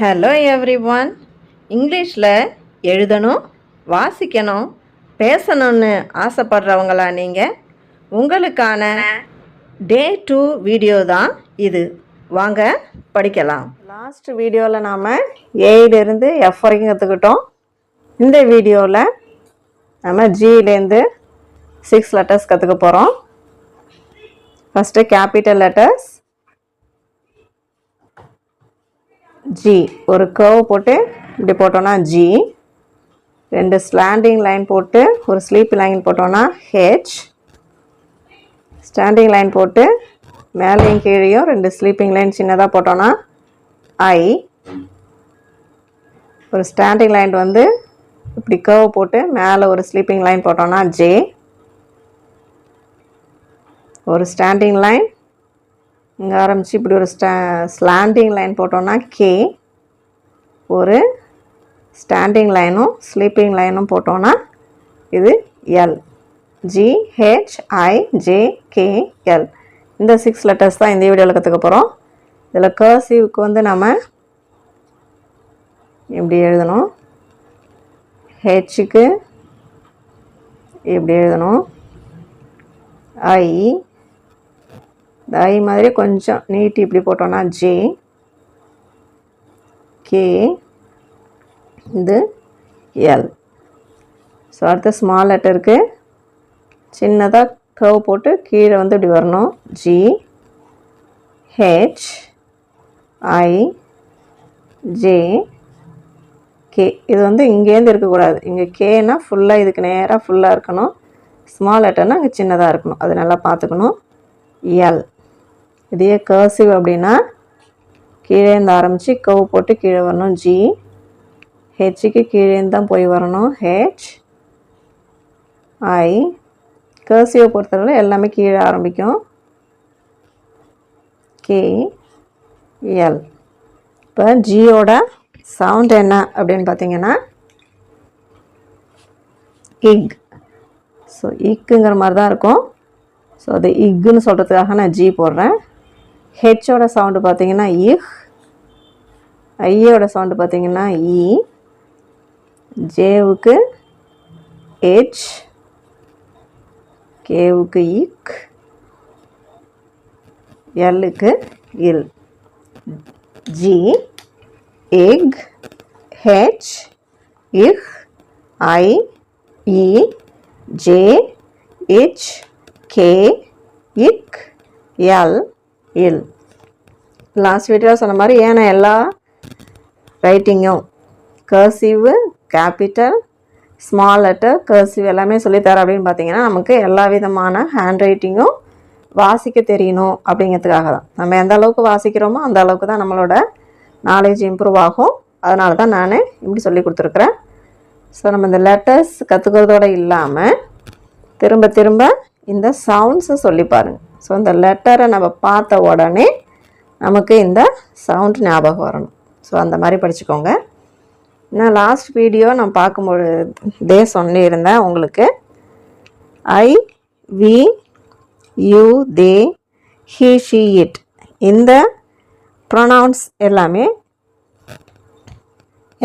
Hello every one இங்கிலீஷில் எழுதணும் வாசிக்கணும் பேசணும்னு ஆசைப்படுறவங்களா நீங்கள் உங்களுக்கான டே டூ வீடியோ தான் இது. வாங்க படிக்கலாம். லாஸ்ட் வீடியோவில் நாம் ஏயிலேருந்து எஃப் வரைக்கும் கற்றுக்கிட்டோம் இந்த வீடியோவில் நம்ம ஜியிலேருந்து சிக்ஸ் லெட்டர்ஸ் கற்றுக்க போகிறோம் ஃபஸ்ட்டு கேபிட்டல் லெட்டர்ஸ் ஜி ஒரு கர்வ் போட்டு இப்படி போட்டோன்னா ஜி ரெண்டு ஸ்லாண்டிங் லைன் போட்டு ஒரு ஸ்லீப் லைன் போட்டோன்னா ஹெச் ஸ்டாண்டிங் லைன் போட்டு மேலேயும் கீழேயும் ரெண்டு ஸ்லீப்பிங் லைன் சின்னதாக போட்டோன்னா ஐ ஒரு ஸ்டாண்டிங் லைன் வந்து இப்படி கர்வ் போட்டு மேலே ஒரு ஸ்லீப்பிங் லைன் போட்டோன்னா ஜே ஒரு ஸ்டாண்டிங் லைன் இங்கே ஆரம்பித்து இப்படி ஒரு ஸ்டா ஸ்லாண்டிங் லைன் போட்டோன்னா கே ஒரு ஸ்டாண்டிங் லைனும் ஸ்லீப்பிங் லைனும் போட்டோன்னா இது L G H I J K L இந்த சிக்ஸ் லெட்டர்ஸ் தான் இந்த வீடியோவில் கற்றுக்க போகிறோம் இதில் கர்சிவ்க்கு வந்து நம்ம இப்படி எழுதணும்? ஹெச்சுக்கு இப்படி எழுதணும்? ஐ ஐ மாதிரி கொஞ்சம் நீட்டி இப்படி போட்டோன்னா ஜே கே இது எல் ஸோ அடுத்த ஸ்மால் லெட்டருக்கு சின்னதாக கர்வ் போட்டு கீழே வந்து இப்படி வரணும். G H I J K இது வந்து இங்கேருந்து இருக்கக்கூடாது. இங்கே கேனா ஃபுல்லாக இதுக்கு நேராக ஃபுல்லாக இருக்கணும். ஸ்மால் லெட்டர்னால் இங்கே சின்னதாக இருக்கணும். அது நல்லா பார்த்துக்கணும். எல் இதே கர்சிவ் அப்படின்னா கீழே இருந்து ஆரம்பித்து கவு போட்டு கீழே வரணும். ஜி ஹெச்சுக்கு கீழேருந்து தான் போய் வரணும். ஹெச் ஐ கர்சிவை பொறுத்தவரை எல்லாமே கீழே ஆரம்பிக்கும். கே எல் இப்போ ஜியோட சவுண்ட் என்ன அப்படின்னு பார்த்தீங்கன்னா இக் ஸோ இக்குங்கிற மாதிரி தான் இருக்கும். ஸோ அது இக்குன்னு சொல்கிறதுக்காக நான் ஜி போடுறேன். ஹெச்சோட சவுண்டு பார்த்தீங்கன்னா இஹ் ஐயோட சவுண்டு பார்த்தீங்கன்னா இ ஜேவுக்கு ஹெச் கேவுக்கு இக் எல்லுக்கு இல் ஜி எக் ஹெச் இஹ் ஐ இ ஜே ஹெச் கே இக் எல் இல். லாஸ்ட் வீடியோவில் சொன்ன மாதிரி ஏன்னா எல்லா ரைட்டிங்கும் cursive capital small letter cursive எல்லாமே சொல்லித்தரேன் அப்படின்னு பார்த்தீங்கன்னா நமக்கு எல்லா விதமான ஹேண்ட் ரைட்டிங்கும் வாசிக்க தெரியணும் அப்படிங்கிறதுக்காக தான். நம்ம எந்த அளவுக்கு வாசிக்கிறோமோ அந்த அளவுக்கு தான் நம்மளோட நாலேஜ் இம்ப்ரூவ் ஆகும். அதனால தான் நான் இப்படி சொல்லி கொடுத்துருக்குறேன். ஸோ நம்ம இந்த லெட்டர்ஸ் கற்றுக்கிறதோடு இல்லாமல் திரும்ப திரும்ப இந்த சவுண்ட்ஸை சொல்லி பாருங்கள் ஸோ இந்த லெட்டரை நம்ம பார்த்த உடனே நமக்கு இந்த சவுண்ட் ஞாபகம் வரணும். ஸோ அந்த மாதிரி படிச்சுக்கோங்க. நான் லாஸ்ட் வீடியோ நான் பார்க்கும்பொழுதே சொல்லியிருந்தேன் உங்களுக்கு. I we you they he she it இந்த ப்ரொனவுன்ஸ் எல்லாமே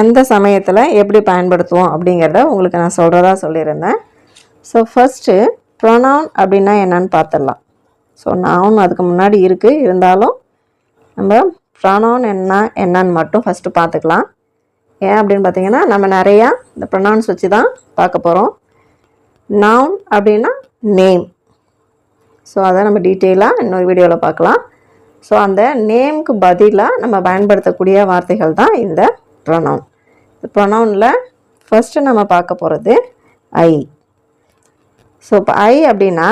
எந்த சமயத்தில் எப்படி பயன்படுத்துவோம் அப்படிங்கிறத உங்களுக்கு நான் சொல்கிறதா சொல்லியிருந்தேன். ஸோ ஃபஸ்ட்டு ப்ரொனவுன் அப்படின்னா என்னன்னு பார்த்துடலாம். ஸோ நானும் அதுக்கு முன்னாடி இருக்குது இருந்தாலும் நம்ம ப்ரொனவுன் என்ன என்னன்னு மட்டும் ஃபஸ்ட்டு பார்த்துக்கலாம். ஏன் அப்படின்னு பார்த்தீங்கன்னா நம்ம நிறையா இந்த ப்ரொனவுன்ஸ் வச்சு தான் பார்க்க போகிறோம் நவுன் அப்படின்னா நேம் ஸோ அதை நம்ம டீட்டெயிலாக இன்னொரு வீடியோவில் பார்க்கலாம். ஸோ அந்த நேம்க்கு பதிலாக நம்ம பயன்படுத்தக்கூடிய வார்த்தைகள் தான் இந்த ப்ரொனவுன் இந்த ப்ரொனவுனில் ஃபஸ்ட்டு நம்ம பார்க்க போகிறது ஐ ஸோ இப்போ ஐ அப்படின்னா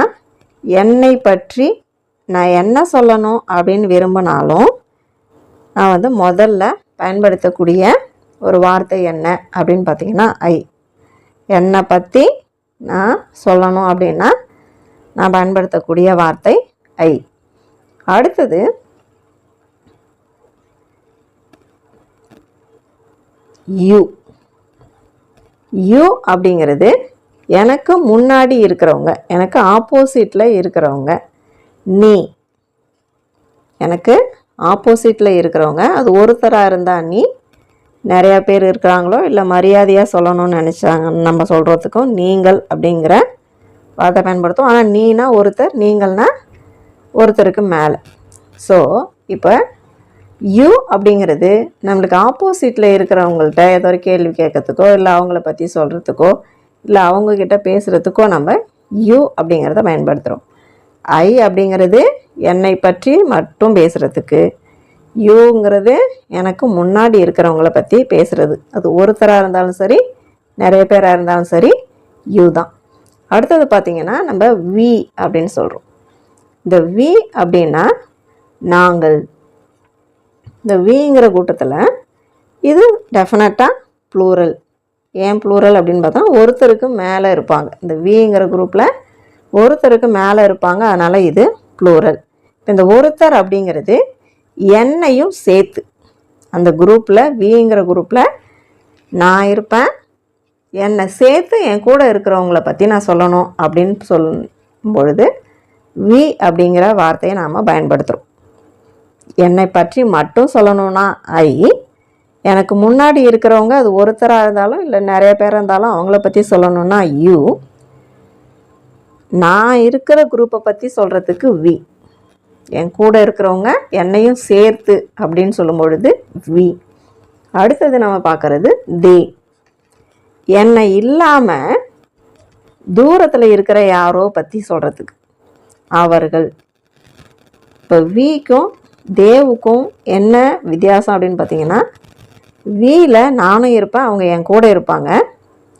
என்னை பற்றி நான் என்ன சொல்லணும் அப்படின்னு விரும்பினாலும் நான் வந்து முதல்ல பயன்படுத்தக்கூடிய ஒரு வார்த்தை என்ன அப்படின்னு பார்த்தீங்கன்னா ஐ. என்னை பற்றி நான் சொல்லணும் அப்படின்னா நான் பயன்படுத்தக்கூடிய வார்த்தை ஐ அடுத்தது யூ யூ அப்படிங்கிறது எனக்கு முன்னாடி இருக்கிறவங்க எனக்கு ஆப்போசிட்டில் இருக்கிறவங்க நீ. எனக்கு ஆப்போசிட்டில் இருக்கிறவங்க அது ஒருத்தராக இருந்தால் நீ. நிறையா பேர் இருக்கிறாங்களோ இல்லை மரியாதையாக சொல்லணும்னு நினச்சாங்க நம்ம சொல்கிறதுக்கும் நீங்கள் அப்படிங்கிற வார்த்தை பயன்படுத்தும் ஆனால் நீனா ஒருத்தர் நீங்கள்னா ஒருத்தருக்கு மேலே. ஸோ இப்போ யூ அப்படிங்கிறது நம்மளுக்கு ஆப்போசிட்டில் இருக்கிறவங்கள்ட்ட ஏதோ ஒரு கேள்வி கேட்கறதுக்கோ இல்லை அவங்கள பற்றி சொல்கிறதுக்கோ இல்லை அவங்கக்கிட்ட பேசுகிறதுக்கும் நம்ம யூ அப்படிங்கிறத பயன்படுத்துகிறோம் ஐ அப்படிங்கிறது என்னை பற்றி மட்டும் பேசுகிறதுக்கு யூங்கிறது எனக்கு முன்னாடி இருக்கிறவங்கள பற்றி பேசுகிறது அது ஒருத்தராக இருந்தாலும் சரி நிறைய பேராக இருந்தாலும் சரி யூ தான். அடுத்தது பார்த்திங்கன்னா நம்ம வி அப்படின்னு சொல்கிறோம் இந்த வி அப்படின்னா நாங்கள். இந்த விங்கிற கூட்டத்தில் இது டெஃபினட்டாக ப்ளூரல் ஏன் ப்ளூரல் அப்படின்னு பார்த்தா ஒருத்தருக்கு மேலே இருப்பாங்க. இந்த விங்கிற குரூப்பில் ஒருத்தருக்கு மேலே இருப்பாங்க. அதனால் இது ப்ளூரல் இப்போ இந்த ஒருத்தர் அப்படிங்கிறது என்னையும் சேர்த்து அந்த குரூப்பில் விங்கிற குரூப்பில் நான் இருப்பேன். என்னை சேர்த்து என் கூட இருக்கிறவங்கள பற்றி நான் சொல்லணும் அப்படின்னு சொல்லும் பொழுது வி அப்படிங்கிற வார்த்தையை நாம் பயன்படுத்துகிறோம் என்னை பற்றி மட்டும் சொல்லணும்னா ஐ எனக்கு முன்னாடி இருக்கிறவங்க அது ஒருத்தராக இருந்தாலும் இல்லை நிறைய பேர் இருந்தாலும் அவங்கள பற்றி சொல்லணும்னா யூ நான் இருக்கிற குரூப்பை பற்றி சொல்கிறதுக்கு வி என் கூட இருக்கிறவங்க என்னையும் சேர்த்து அப்படின்னு சொல்லும் பொழுது வி அடுத்தது நம்ம பார்க்குறது தே என்னை இல்லாமல் தூரத்தில் இருக்கிற யாரோ பற்றி சொல்கிறதுக்கு அவர்கள். இப்போ விக்கும் தேவுக்கும் என்ன வித்தியாசம் அப்படின்னு பார்த்தீங்கன்னா வீல நானும் இருப்பேன் அவங்க என் கூட இருப்பாங்க.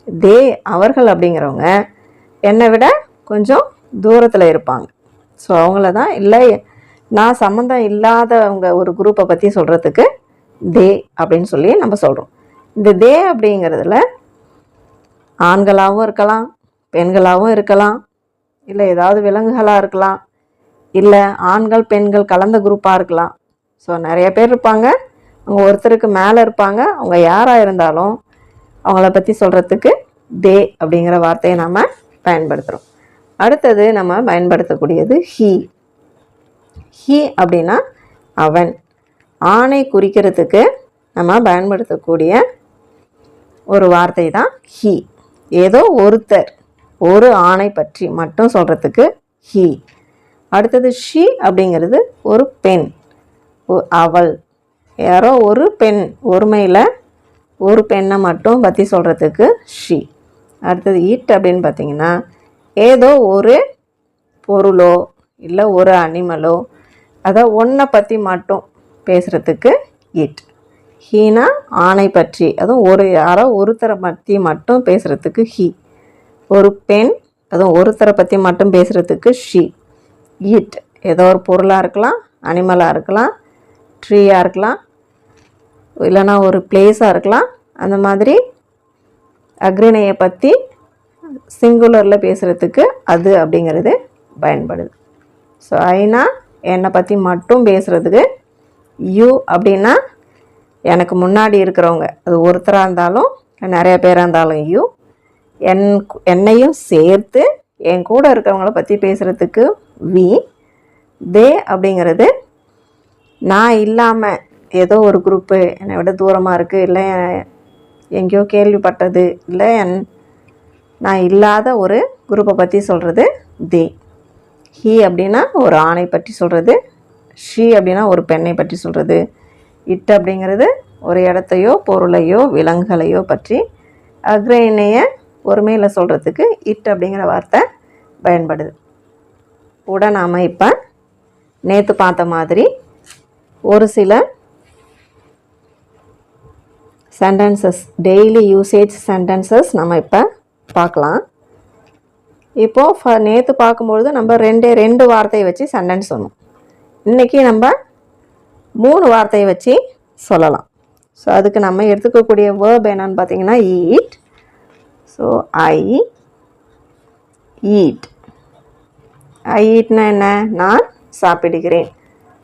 தே அவர்கள் அப்படிங்கிறவங்க என்னை விட கொஞ்சம் தூரத்தில் இருப்பாங்க. ஸோ அவங்கள தான் இல்லை நான் சம்மந்தம் இல்லாதவங்க ஒரு குரூப்பை பற்றி சொல்கிறதுக்கு தே அப்படின்னு சொல்லி நம்ம சொல்கிறோம் இந்த தே அப்படிங்கிறதுல ஆண்களாகவும் இருக்கலாம் பெண்களாகவும் இருக்கலாம் இல்லை ஏதாவது விலங்குகளாக இருக்கலாம் இல்லை ஆண்கள் பெண்கள் கலந்த குரூப்பாக இருக்கலாம். ஸோ நிறைய பேர் இருப்பாங்க. அவங்க ஒருத்தருக்கு மேலே இருப்பாங்க. அவங்க யாராக இருந்தாலும் அவங்கள பற்றி சொல்கிறதுக்கு தே அப்படிங்கிற வார்த்தையை நாம் பயன்படுத்துகிறோம் அடுத்தது நம்ம பயன்படுத்தக்கூடியது ஹீ. ஹீ அப்படின்னா அவன். ஆணை குறிக்கிறதுக்கு நம்ம பயன்படுத்தக்கூடிய ஒரு வார்த்தை தான் ஹீ. ஏதோ ஒருத்தர் ஒரு ஆணை பற்றி மட்டும் சொல்கிறதுக்கு ஹீ. அடுத்தது ஷி அப்படிங்கிறது ஒரு பெண் ஒ- அவள். யாரோ ஒரு பெண் ஒருமையில் ஒரு பெண்ணை மட்டும் பற்றி சொல்கிறதுக்கு ஷி. அடுத்தது ஈட் அப்படின்னு பார்த்தீங்கன்னா ஏதோ ஒரு பொருளோ இல்லை ஒரு அனிமலோ அதை ஒன்றை பற்றி மட்டும் பேசுகிறதுக்கு இட் ஹீனா ஆணை பற்றி அதுவும் ஒரு யாரோ ஒருத்தரை பற்றி மட்டும் பேசுகிறதுக்கு ஹி. ஒரு பெண் அதுவும் ஒருத்தரை பற்றி மட்டும் பேசுகிறதுக்கு ஷி. இட் ஏதோ ஒரு பொருளாக இருக்கலாம் அனிமலாக இருக்கலாம் ட்ரீயாக இருக்கலாம் இல்லைனா ஒரு பிளேஸாக இருக்கலாம். அந்த மாதிரி அக்ரிணையை பற்றி சிங்குலரில் பேசுகிறதுக்கு அது அப்படிங்கிறது பயன்படுது. ஸோ ஐனா என்னை பற்றி மட்டும் பேசுகிறதுக்கு யூ அப்படின்னா எனக்கு முன்னாடி இருக்கிறவங்க அது ஒருத்தராக இருந்தாலும் நிறைய பேராக இருந்தாலும் யூ என் என்னையும் சேர்த்து என் கூட இருக்கிறவங்கள பற்றி பேசுகிறதுக்கு வி தே அப்படிங்கிறது நான் இல்லாமல் ஏதோ ஒரு குரூப்பு என்னை விட தூரமாக இருக்குது இல்லை எங்கேயோ கேள்விப்பட்டது. இல்லை என் நான் இல்லாத ஒரு குரூப்பை பற்றி சொல்கிறது தே ஹீ அப்படின்னா ஒரு ஆணை பற்றி சொல்கிறது ஷீ அப்படின்னா ஒரு பெண்ணை பற்றி சொல்கிறது இட் அப்படிங்கிறது ஒரு இடத்தையோ பொருளையோ விலங்குகளையோ பற்றி அக்ரேனைய பொறுமையில் சொல்கிறதுக்கு இட் அப்படிங்கிற வார்த்தை பயன்படுது. கூட நாம் இப்போ நேற்று பார்த்த மாதிரி ஒரு சில சென்டென்சஸ் டெய்லி யூசேஜ் சென்டென்சஸ் நம்ம இப்போ பார்க்கலாம். இப்போது ஃப நேற்று பார்க்கும்பொழுது நம்ம ரெண்டே ரெண்டு வார்த்தையை வச்சு சென்டென்ஸ் சொன்னோம். இன்றைக்கி நம்ம மூணு வார்த்தையை வச்சு சொல்லலாம். ஸோ அதுக்கு நம்ம எடுத்துக்கக்கூடிய வேர்ப் என்னன்னு பார்த்தீங்கன்னா eat so I eat I ஈட்னா என்ன? நான் சாப்பிடுகிறேன்.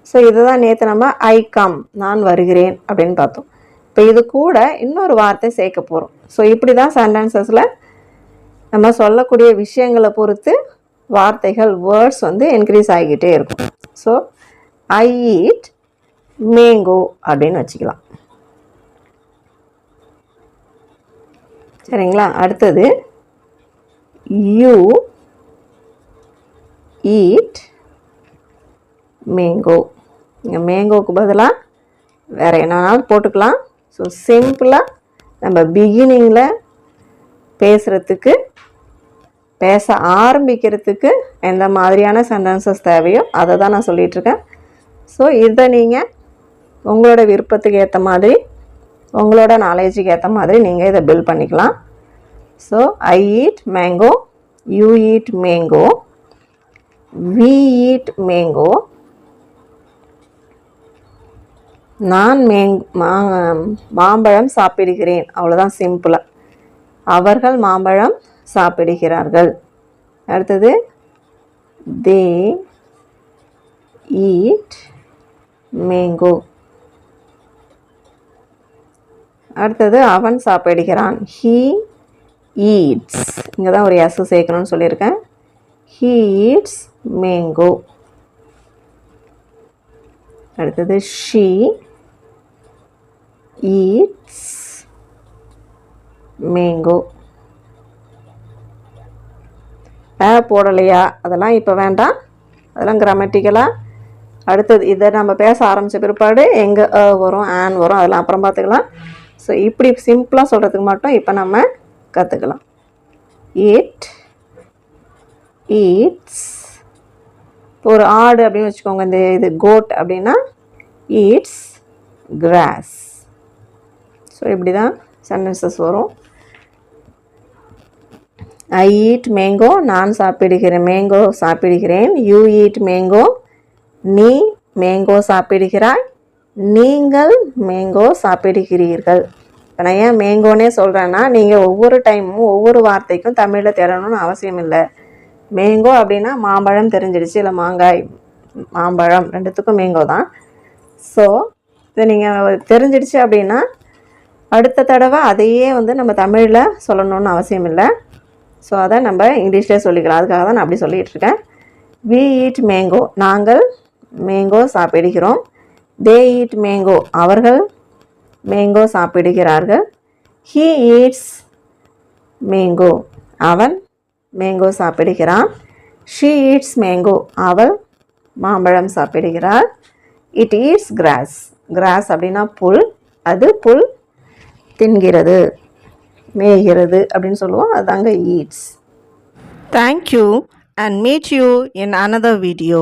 ஸோ இதுதான் நேற்று நம்ம ஐ கம் நான் வருகிறேன் அப்படின்னு பார்த்தோம். இப்போ இது கூட இன்னொரு வார்த்தை சேர்க்க போகிறோம் ஸோ இப்படி தான் சென்டென்சஸில் நம்ம சொல்லக்கூடிய விஷயங்களை பொறுத்து வார்த்தைகள் வேர்ட்ஸ் வந்து இன்க்ரீஸ் ஆகிக்கிட்டே இருக்கும். ஸோ ஐ ஈட் மேங்கோ அப்படின்னு வச்சுக்கலாம். சரிங்களா? அடுத்தது யூ ஈட் மேங்கோ இங்கே மேங்கோவுக்கு பதிலாக வேறு என்னன்னாலும் போட்டுக்கலாம். ஸோ சிம்பிளாக நம்ம பிகினிங்கில் பேசுகிறதுக்கு பேச ஆரம்பிக்கிறதுக்கு எந்த மாதிரியான சென்டென்சஸ் தேவையோ அதை தான் நான் சொல்லிகிட்ருக்கேன் ஸோ இதை நீங்கள் உங்களோட விருப்பத்துக்கு ஏற்ற மாதிரி உங்களோட நாலேஜுக்கு ஏற்ற மாதிரி நீங்கள் இதை பில் பண்ணிக்கலாம். So I eat mango you eat mango we eat mango நான் மேங் மா மாம்பழம் சாப்பிடுகிறேன். அவ்வளோதான் சிம்பிளாக அவர்கள் மாம்பழம் சாப்பிடுகிறார்கள். அடுத்தது தே ஈட் மேங்கோ. அடுத்தது அவன் சாப்பிடுகிறான். He eats. இங்கே தான் ஒரு எஸ் சேர்க்கணும்னு சொல்லியிருக்கேன். He eats mango. அடுத்தது ஷீ ஈட்ஸ் மேங்கோ ஆ போடலையா? அதெல்லாம் இப்போ வேண்டாம். அதெல்லாம் கிராமட்டிக்கலாக அடுத்தது இதை நம்ம பேச ஆரம்பித்த பிற்பாடு எங்கே அ வரும் ஆன் வரும் அதெல்லாம் அப்புறம் பார்த்துக்கலாம். ஸோ இப்படி சிம்பிளாக சொல்கிறதுக்கு மட்டும் இப்போ நம்ம கற்றுக்கலாம் ஈட் ஈட்ஸ் இப்போ ஒரு ஆடு அப்படின்னு வச்சுக்கோங்க இந்த இது கோட் அப்படின்னா ஈட்ஸ் கிராஸ் ஸோ இப்படி தான் சென்டென்சஸ் வரும். ஐ ஈட் மேங்கோ நான் சாப்பிடுகிறேன் மேங்கோ சாப்பிடுகிறேன். யூ ஈட் மேங்கோ நீ மேங்கோ சாப்பிடுகிறாய். நீங்கள் மேங்கோ சாப்பிடுகிறீர்கள். இப்போ நான் ஏன் மேங்கோனே சொல்கிறேன்னா நீங்கள் ஒவ்வொரு டைமும் ஒவ்வொரு வார்த்தைக்கும் தமிழில் தேடணும்னு அவசியம் இல்லை. மேங்கோ அப்படின்னா மாம்பழம் தெரிஞ்சிடுச்சு இல்லை மாங்காய் மாம்பழம் ரெண்டுத்துக்கும் மேங்கோ தான். ஸோ இதை நீங்கள் தெரிஞ்சிடுச்சு அப்படின்னா அடுத்த தடவை அதையே வந்து நம்ம தமிழில் சொல்லணும்னு அவசியம் இல்லை. ஸோ அதை நம்ம இங்கிலீஷ்லேயே சொல்லிக்கலாம். அதுக்காக தான் நான் அப்படி சொல்லிகிட்ருக்கேன் வி ஈட் மேங்கோ நாங்கள் மேங்கோ சாப்பிடுகிறோம். தே ஈட் மேங்கோ அவர்கள் மேங்கோ சாப்பிடுகிறார்கள். ஹீ ஈட்ஸ் மேங்கோ அவன் மேங்கோ சாப்பிடுகிறான். ஷீ ஈட்ஸ் மேங்கோ அவள் மாம்பழம் சாப்பிடுகிறாள். இட் ஈட்ஸ் கிராஸ் கிராஸ் அப்படின்னா புல். அது புல் தின்கிறது மேய்கிறது அப்படின்னு சொல்லுவோம். அதாங்க eats thank you and meet you in another video